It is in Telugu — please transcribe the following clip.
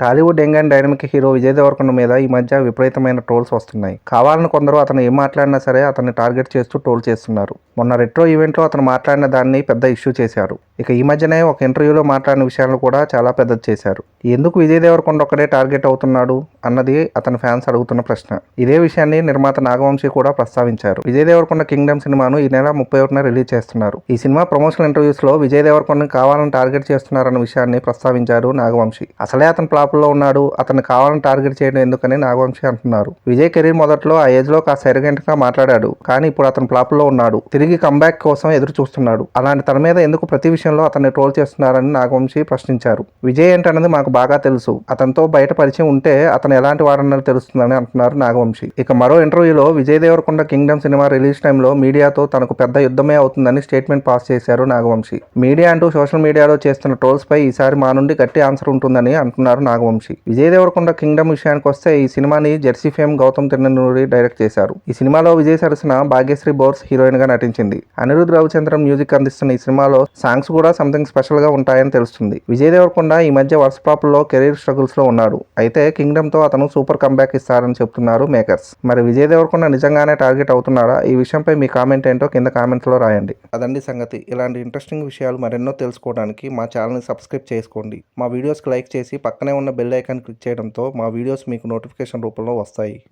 Tollywood young and dynamic hero Vijay Deverakonda మీద ఈ మధ్య విపరీతమైన ట్రోల్స్ వస్తున్నాయి. కావాలని కొందరు అతను ఏం మాట్లాడినా సరే అతన్ని టార్గెట్ చేస్తూ ట్రోల్ చేస్తున్నారు. మొన్న రెట్రో ఈవెంట్లో అతను మాట్లాడిన దాన్ని పెద్ద ఇష్యూ చేశారు. ఇక ఈ మధ్యనే ఒక ఇంటర్వ్యూలో మాట్లాడిన విషయాలను కూడా చాలా పెద్దది చేశారు. ఎందుకు విజయ్ దేవరకొండ ఒక్కడే టార్గెట్ అవుతున్నాడు అన్నది అతని ఫ్యాన్స్ అడుగుతున్న ప్రశ్న. ఇదే విషయాన్ని నిర్మాత నాగవంశీ కూడా ప్రస్తావించారు. విజయ్ దేవరకొండ కింగ్డమ్ సినిమాను ఈ నెల ముప్పై ఒకటిన రిలీజ్ చేస్తున్నారు. ఈ సినిమా ప్రమోషనల్ ఇంటర్వ్యూస్లో విజయ్ దేవరకొండని కావాలని టార్గెట్ చేస్తున్నారన్న విషయాన్ని ప్రస్తావించారు నాగవంశీ. అసలే అతను ఫ్లాప్ లో ఉన్నాడు. అతను కావాలని టార్గెట్ చేయడం ఎందుకని నాగవంశీ అంటున్నారు. విజయ్ కెరీర్ మొదట్లో ఆ ఏజ్లో కాస్త ఎరగెంట్గా మాట్లాడాడు. కానీ ఇప్పుడు అతను ఫ్లాప్లో ఉన్నాడు. తిరిగి కంబ్యాక్ కోసం ఎదురు చూస్తున్నాడు. అలాంటి తన మీద ఎందుకు ప్రతి విషయంలో అతన్ని ట్రోల్ చేస్తున్నారని నాగవంశీ ప్రశ్నించారు. విజయ్ ఏంటన్నది మాకు బాగా తెలుసు. అతనితో బయట పరిచయం ఉంటే అతను ఎలాంటి వాడన్నది తెలుస్తుందని అంటున్నారు నాగవంశీ. ఇక మరో ఇంటర్వ్యూలో Vijay Deverakonda Kingdom cinema release టైంలో మీడియాతో తనకు పెద్ద యుద్ధమే అవుతుందని స్టేట్మెంట్ పాస్ చేశారు నాగవంశీ. మీడియా అంటూ సోషల్ మీడియాలో చేస్తున్న ట్రోల్స్ పై ఈసారి మా నుండి గట్టి ఆన్సర్ ఉంటుందని అంటున్నారు నాగవంశీ. విజయ్ దేవరకొండ కింగ్డమ్ విషయానికి వస్తే ఈ సినిమాని Jersey fame Gautam Tirunuri direct చేశారు. ఈ సినిమాలో విజయ్ సరసన భాగ్యశ్రీ బోర్స్ హీరోయిన్గా నటించింది. అనిరుద్ రవిచంద్రం మ్యూజిక్ అందిస్తున్న ఈ సినిమాలో సాంగ్స్ కూడా సంథింగ్ స్పెషల్గా ఉంటాయని తెలుస్తుంది. విజయ్ దేవరకొండ ఈ మధ్య వర్స్ ఫ్లాప్లో కెరీర్ స్ట్రగుల్స్లో ఉన్నాడు అయితే కింగ్డమ్తో అతను సూపర్ కంబ్యాక్ ఇస్తారని చెప్తున్నారు మేకర్స్. మరి విజయ్ దేవరకొండ నిజంగానే టార్గెట్ అవుతున్నాడా ఈ విషయంపై మీ కామెంట్ ఏంటో కింద కామెంట్స్లో రాయండి. అదండి సంగతి. ఇలాంటి ఇంట్రెస్టింగ్ విషయాలు మరెన్నో తెలుసుకోవడానికి మా ఛానల్ని సబ్స్క్రైబ్ చేసుకోండి. మా వీడియోస్కి లైక్ చేసి పక్కనే ఉన్న బెల్ ఐకాన్ క్లిక్ చేయడంతో మా వీడియోస్ మీకు నోటిఫికేషన్ రూపంలో వస్తాయి.